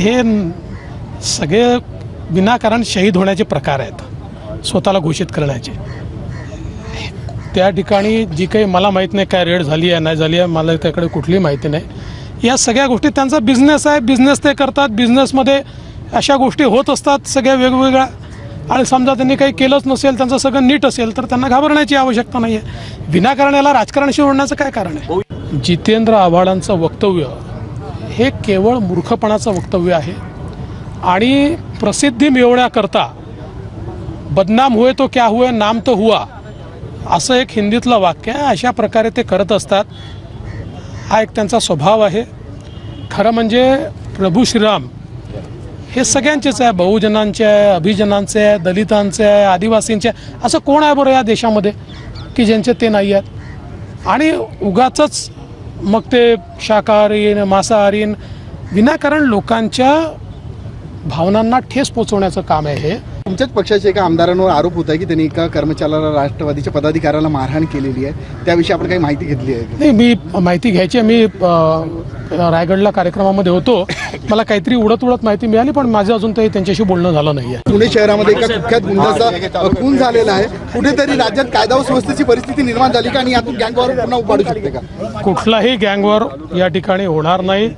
हे सगळे विनाकारण शहीद होण्याचे प्रकार आहेत. स्वतःला घोषित करण्याचे. त्या ठिकाणी जी काही मला माहीत नाही काय रेड झाली आहे नाही झाली आहे मला त्याकडे कुठलीही माहिती नाही. या सगळ्या गोष्टी त्यांचा बिझनेस आहे बिझनेस ते करतात बिझनेसमध्ये अशा गोष्टी होत असतात सगळ्या वेगवेगळ्या. आणि समजा त्यांनी काही केलंच नसेल त्यांचं सगळं नीट असेल तर त्यांना घाबरण्याची आवश्यकता नाही आहे विनाकारण याला राजकारणाशी ओढण्याचं काय कारण आहे? जितेंद्र आव्हाडांचं वक्तव्य हे केवळ मूर्खपणाचं वक्तव्य आहे. आणि प्रसिद्धी मिळवण्याकरता बदनाम हुए तो क्या हुए नाम तो हुआ असं एक हिंदीतलं वाक्य आहे. अशा प्रकारे ते करत असतात. हा एक त्यांचा स्वभाव आहे. खरं म्हणजे प्रभू श्रीराम हे सगळ्यांचेच आहे. बहुजनांचे आहे अभिजनांचे आहे दलितांचे आहे आदिवासींचे आहे. असं कोण आहे बरं या देशामध्ये की ज्यांचे ते नाही आहेत? आणि उगाच मग ते शाकाहारीन मांसाहारीन विनाकारण लोकांच्या भावनांना ठेस पोचवण्याचं काम आहे हे. तुमच्याच पक्षाच्या एका आमदारांवर आरोप होत आहे की त्यांनी एका कर्मचाऱ्याला राष्ट्रवादीच्या पदाधिकाऱ्याला मारहाण केलेली आहे. त्याविषयी आपण काही माहिती घेतली आहे? नाही मी माहिती घ्यायची. मी रायगडला कार्यक्रमामध्ये होतो. मला काहीतरी उडत उडत माहिती मिळाली पण माझं अजून काही त्यांच्याशी बोलणं झालं नाही आहे. पुणे शहरामध्ये एका कुख्यात गुंडाचा खून झालेला आहे. कुठेतरी राज्यात कायदा सुव्यवस्थेची परिस्थिती निर्माण झाली का आणि यातून गँगवर पुन्हा उपाडू शकते का? कुठलाही गँगवर या ठिकाणी होणार नाही.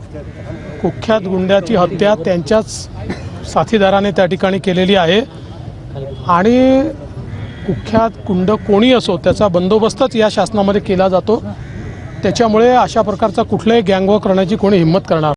कुख्यात गुंड्याची हत्या त्यांच्याच साथीदाराने त्या ठिकाणी केलेली आहे. आणि कुख्यात कुंड कोणी असो त्याचा बंदोबस्तच या शासनामध्ये केला जातो. त्याच्यामुळे अशा प्रकारचा कुठलाही गँगवर करण्याची कोणी हिंमत करणार